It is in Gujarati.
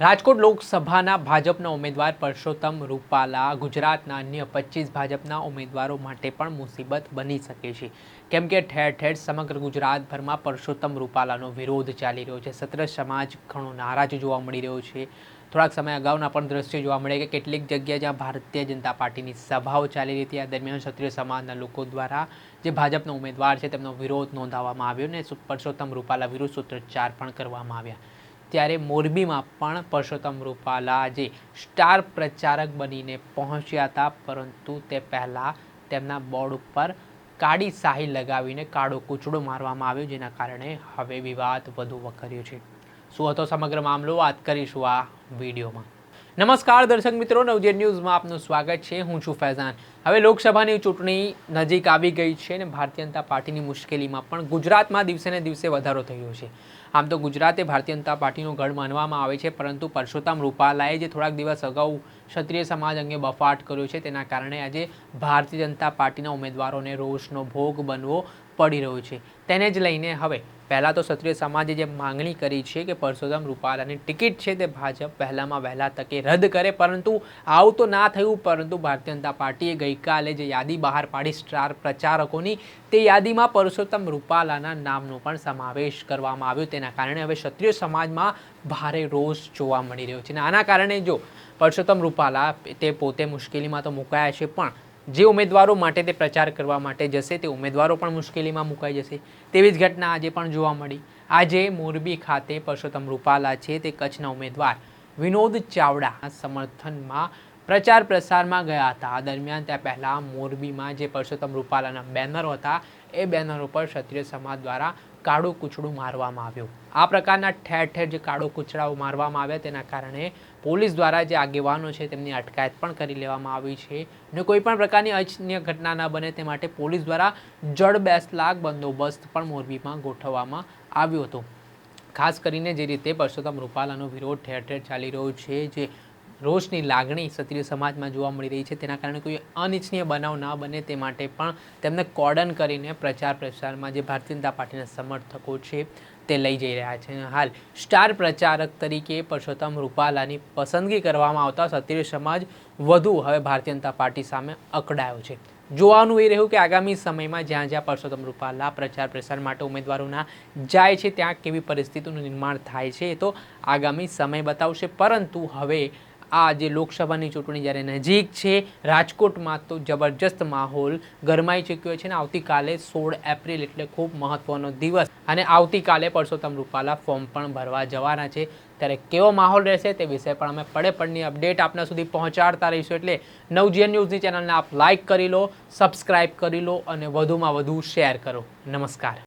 રાજકોટ લોકસભાના ભાજપના ઉમેદવાર પરસોત્તમ રૂપાલા ગુજરાતના અન્ય પચીસ ભાજપના ઉમેદવારો માટે પણ મુસીબત બની શકે છે. કેમ કે ઠેર ઠેર સમગ્ર ગુજરાતભરમાં પરસોત્તમ રૂપાલાનો વિરોધ ચાલી રહ્યો છે. સત્ર સમાજ ઘણો નારાજ જોવા મળી રહ્યો છે. થોડાક સમય અગાઉના પણ દ્રશ્યો જોવા મળે કે કેટલીક જગ્યાએ જ્યાં ભારતીય જનતા પાર્ટીની સભાઓ ચાલી રહી હતી, આ દરમિયાન ક્ષત્રિય સમાજના લોકો દ્વારા જે ભાજપનો ઉમેદવાર છે તેમનો વિરોધ નોંધાવવામાં આવ્યો અને પરસોત્તમ રૂપાલા વિરુદ્ધ સૂત્રોચ્ચાર પણ કરવામાં આવ્યા. ત્યારે મોરબીમાં પણ પરસોત્તમ રૂપાલા જે સ્ટાર પ્રચારક બનીને પહોંચ્યા હતા, પરંતુ તે પહેલાં તેમના બોર્ડ ઉપર કાળી શાહી લગાવીને કાળો કૂચડો મારવામાં આવ્યો, જેના કારણે હવે વિવાદ વધુ વકર્યો છે. શું હતો સમગ્ર મામલો? વાત કરીશું આ વિડીયોમાં. નમસ્કાર દર્શક મિત્રો નવજે ન્યૂઝમાં આપનું સ્વાગત છે. હું છું ફૈઝાન. હવે લોકસભાની ચૂંટણી નજીક આવી ગઈ છે અને ભારતીય જનતા પાર્ટીની મુશ્કેલીમાં પણ ગુજરાતમાં દિવસે ને દિવસે વધારો થયો છે. આમ તો ગુજરાતે ભારતીય જનતા પાર્ટીનો ગઢ માનવામાં આવે છે, પરંતુ પરસોત્તમ રૂપાલાએ જે થોડાક દિવસ અગાઉ ક્ષત્રિય સમાજ અંગે બફાટ કર્યો છે, તેના કારણે આજે ભારતીય જનતા પાર્ટીના ઉમેદવારોને રોષનો ભોગ બનવો પડી રહ્યું છે. તેને જ લઈને હવે પહેલાં તો ક્ષત્રિય સમાજે જે માંગણી કરી છે કે પરસોત્તમ રૂપાલાની ટિકિટ છે તે ભાજપ પહેલાંમાં વહેલા તકે રદ કરે, પરંતુ આવું તો ના થયું, પરંતુ ભારતીય જનતા પાર્ટીએ ગઈકાલે જે યાદી બહાર પાડી સ્ટાર પ્રચારકોની, તે યાદીમાં પરસોત્તમ રૂપાલાના નામનો પણ સમાવેશ કરવામાં આવ્યો. તેના કારણે હવે ક્ષત્રિય સમાજમાં ભારે રોષ જોવા મળી રહ્યો છે. અને આના કારણે જો પરસોત્તમ રૂપાલા તે પોતે મુશ્કેલીમાં તો મુકાયા છે, પણ જે ઉમેદવારો માટે તે પ્રચાર કરવા માટે જશે, તે ઉમેદવારો પણ મુશ્કેલીમાં મુકાઈ જશે. તેવી જ ઘટના આજે પણ જોવા મળી. આજે મોરબી ખાતે પરસોત્તમ રૂપાલા છે તે કચ્છના ઉમેદવાર વિનોદ ચાવડા સમર્થનમાં પ્રચાર પ્રસારમાં ગયા હતા. આ દરમિયાન ત્યાં પહેલાં મોરબીમાં જે પરસોત્તમ રૂપાલાના બેનરો હતા, એ બેનરો પર ક્ષત્રિય સમાજ દ્વારા કાળું કૂચડું મારવામાં આવ્યું. આ પ્રકારના ઠેર ઠેર જે કાળું કૂચડાઓ મારવામાં આવ્યા તેના કારણે પોલીસ દ્વારા જે આગેવાનો છે તેમની અટકાયત પણ કરી લેવામાં આવી છે અને કોઈ પણ પ્રકારની અનિચ્છનીય ઘટના ન બને તે માટે પોલીસ દ્વારા જડ બેસલાક બંદોબસ્ત પણ મોરબીમાં ગોઠવવામાં આવ્યો હતો. ખાસ કરીને જે રીતે પરસોત્તમ રૂપાલાનો વિરોધ ઠેર ઠેર ચાલી રહ્યો છે, જે રોષની લાગણી ક્ષત્રિય સમાજમાં જોવા મળી રહી છે. તેના કારણે કોઈ અનિચ્છનીય બનાવ ના બને તે માટે પણ તેમને કોર્ડન કરીને પ્રચાર પ્રસારમાં જે ભારતીય જનતા પાર્ટીના સમર્થકો છે તે લઈ જઈ રહ્યા છે. હાલ સ્ટાર પ્રચારક તરીકે પરસોત્તમ રૂપાલાની પસંદગી કરવામાં આવતા ક્ષત્રિય સમાજ વધુ હવે ભારતીય જનતા પાર્ટી સામે અકળાયો છે. જોવાનું એ રહ્યું કે આગામી સમયમાં જ્યાં જ્યાં પરસોત્તમ રૂપાલા પ્રચાર પ્રસાર માટે ઉમેદવારોના જાય છે, ત્યાં કેવી પરિસ્થિતિનું નિર્માણ થાય છે એ તો આગામી સમય બતાવશે. પરંતુ હવે આ જે લોકસભાની ચૂંટણી જ્યારે નજીક છે, રાજકોટમાં તો જબરજસ્ત માહોલ ગરમાઈ ચૂક્યો છે અને આવતીકાલે સોળ એપ્રિલ એટલે ખૂબ મહત્ત્વનો દિવસ. અને આવતીકાલે પરસોત્તમ રૂપાલા ફોર્મ પણ ભરવા જવાના છે. ત્યારે કેવો માહોલ રહેશે તે વિશે પણ અમે પડે પડની અપડેટ આપના સુધી પહોંચાડતા રહીશું. એટલે નવજીએન ન્યૂઝની ચેનલને આપ લાઇક કરી લો, સબસ્ક્રાઇબ કરી લો અને વધુમાં વધુ શેર કરો. નમસ્કાર.